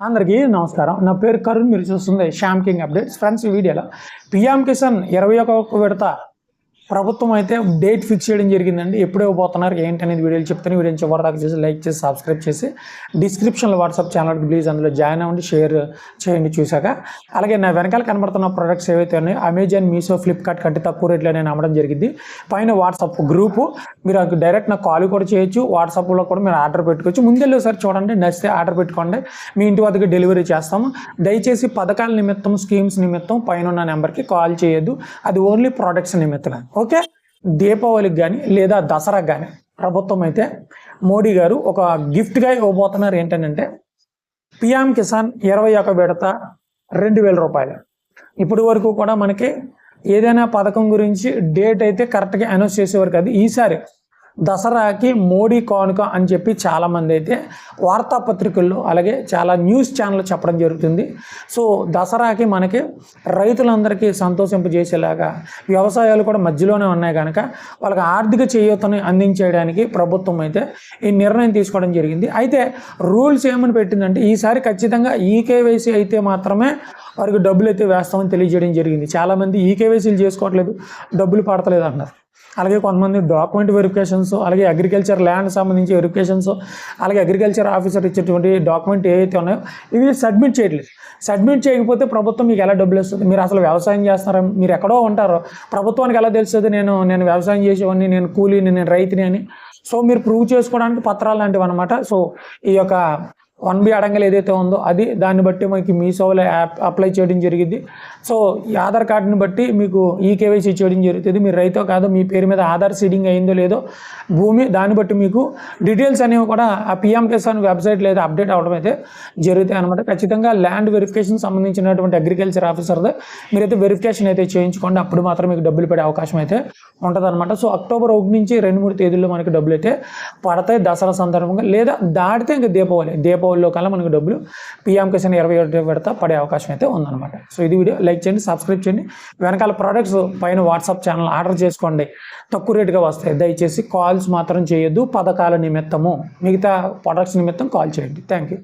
అందరికీ నమస్కారం. నా పేరు కరుణ్ మీరు చూస్తుంది శ్యామ్ కింగ్ అప్డేట్స్. ఫ్రెండ్స్ ఈ వీడియోలో పిఎం కిసాన్ ఇరవై ఒక విడత ప్రభుత్వం అయితే డేట్ ఫిక్స్ చేయడం జరిగిందండి. ఎప్పుడు ఇవ్వబోతున్నారు ఏంటి అనేది వీడియోలు చెప్తాను. వీడియో చివరి దాకా చేసి లైక్ చేసి సబ్స్క్రైబ్ చేసి డిస్క్రిప్షన్లో వాట్సాప్ ఛానల్కి ప్లీజ్ అందులో జాయిన్ అవ్వండి షేర్ చేయండి చూశాక. అలాగే నా వెనకాల కనబడుతున్న ప్రొడక్ట్స్ ఏవైతే ఉన్నాయో అమెజాన్ మీషో ఫ్లిప్కార్ట్ కంటే తక్కువ రేట్లో నేను అమ్మడం జరిగింది. పైన వాట్సాప్ గ్రూపు మీరు డైరెక్ట్ నాకు కాల్ కూడా చేయొచ్చు. వాట్సాప్లో కూడా మీరు ఆర్డర్ పెట్టుకోవచ్చు. ముందెళ్ళి ఒకసారి చూడండి నచ్చితే ఆర్డర్ పెట్టుకోండి. మీ ఇంటి వద్దకు డెలివరీ చేస్తాము. దయచేసి పథకాల నిమిత్తం స్కీమ్స్ నిమిత్తం పైన ఉన్న నెంబర్కి కాల్ చేయొద్దు. అది ఓన్లీ ప్రోడక్ట్స్ నిమిత్తమే. ఓకే? దీపావళికి కానీ లేదా దసరాకి కానీ ప్రభుత్వం అయితే మోడీ గారు ఒక గిఫ్ట్గా ఇవ్వబోతున్నారు ఏంటంటే పిఎం కిసాన్ ఇరవై ఒక విడత రెండు వేల రూపాయలు. ఇప్పటి వరకు కూడా మనకి ఏదైనా పథకం గురించి డేట్ అయితే కరెక్ట్గా అనౌన్స్ చేసేవారు కాదు. ఈసారి దసరాకి మోడీ కానుక అని చెప్పి చాలామంది అయితే వార్తాపత్రికల్లో అలాగే చాలా న్యూస్ ఛానల్ చెప్పడం జరుగుతుంది. సో దసరాకి మనకి రైతులందరికీ సంతోషింపజేసేలాగా వ్యవసాయాలు కూడా మధ్యలోనే ఉన్నాయి కనుక వాళ్ళకి ఆర్థిక చేయూతని అందించేయడానికి ప్రభుత్వం అయితే ఈ నిర్ణయం తీసుకోవడం జరిగింది. అయితే రూల్స్ ఏమని పెట్టిందంటే ఈసారి ఖచ్చితంగా ఈకేవైసీ అయితే మాత్రమే వారికి డబ్బులు అయితే వేస్తామని తెలియజేయడం జరిగింది. చాలామంది ఈకేవైసీలు చేసుకోవట్లేదు డబ్బులు పడతలేదు అంటున్నారు. అలాగే కొంతమంది డాక్యుమెంట్ వెరిఫికేషన్స్ అలాగే అగ్రికల్చర్ ల్యాండ్ సంబంధించి వెరిఫికేషన్స్ అలాగే అగ్రికల్చర్ ఆఫీసర్ ఇచ్చేటువంటి డాక్యుమెంట్ ఏవైతే ఉన్నాయో ఇవి సబ్మిట్ చేయట్లేదు. సబ్మిట్ చేయకపోతే ప్రభుత్వం మీకు ఎలా డబ్బులు ఇస్తుంది? మీరు అసలు వ్యవసాయం చేస్తున్నారా? మీరు ఎక్కడో ఉంటారో? ప్రభుత్వానికి ఎలా తెలుస్తుంది? నేను నేను వ్యవసాయం చేసేవాడిని నేను కూలీని నేను రైతుని అని. సో మీరు ప్రూవ్ చేసుకోవడానికి పత్రాలు లాంటివి అనమాట సో ఈ యొక్క వన్ బి అడంగల్ ఏదైతే ఉందో అది దాన్ని బట్టి మనకి మీ సేవలో యాప్ అప్లై చేయడం జరిగింది. సో ఈ ఆధార్ కార్డుని బట్టి మీకు ఈ కేవైసీ చేయడం జరుగుతుంది. మీరు రైతో కాదో మీ పేరు మీద ఆధార్ సీడింగ్ అయిందో లేదో భూమి దాన్ని బట్టి మీకు డీటెయిల్స్ అనేవి కూడా ఆ పిఎం కిసాన్ వెబ్సైట్ లేదా అప్డేట్ అవడం అయితే జరుగుతాయి అనమాట ఖచ్చితంగా ల్యాండ్ వెరిఫికేషన్ సంబంధించినటువంటి అగ్రికల్చర్ ఆఫీసర్దే మీరైతే వెరిఫికేషన్ అయితే చేయించుకోండి. అప్పుడు మాత్రం మీకు డబ్బులు పడే అవకాశం అయితే ఉంటుందన్నమాట. సో అక్టోబర్ ఒకటి నుంచి రెండు మూడు తేదీల్లో మనకి డబ్బులు అయితే పడతాయి దసరా సందర్భంగా. లేదా దాటితే ఇంకా దీపావళి దీపావళిలో కల్లా మనకు డబ్బులు పిఎం కిసాన్ ఇరవై ఒకటి విడత పడే అవకాశం అయితే ఉందన్నమాట. సో ఇది వీడియో లైక్ చేయండి సబ్స్క్రైబ్ చేయండి. వెనకాల ప్రోడక్ట్స్ పైన వాట్సాప్ ఛానల్ ఆర్డర్ చేసుకోండి. తక్కువ రేటుగా వస్తాయి. దయచేసి కాల్స్ మాత్రం చేయొద్దు. పథకాల నిమిత్తము. మిగతా ప్రొడక్ట్స్ నిమిత్తం కాల్ చేయండి. Thank you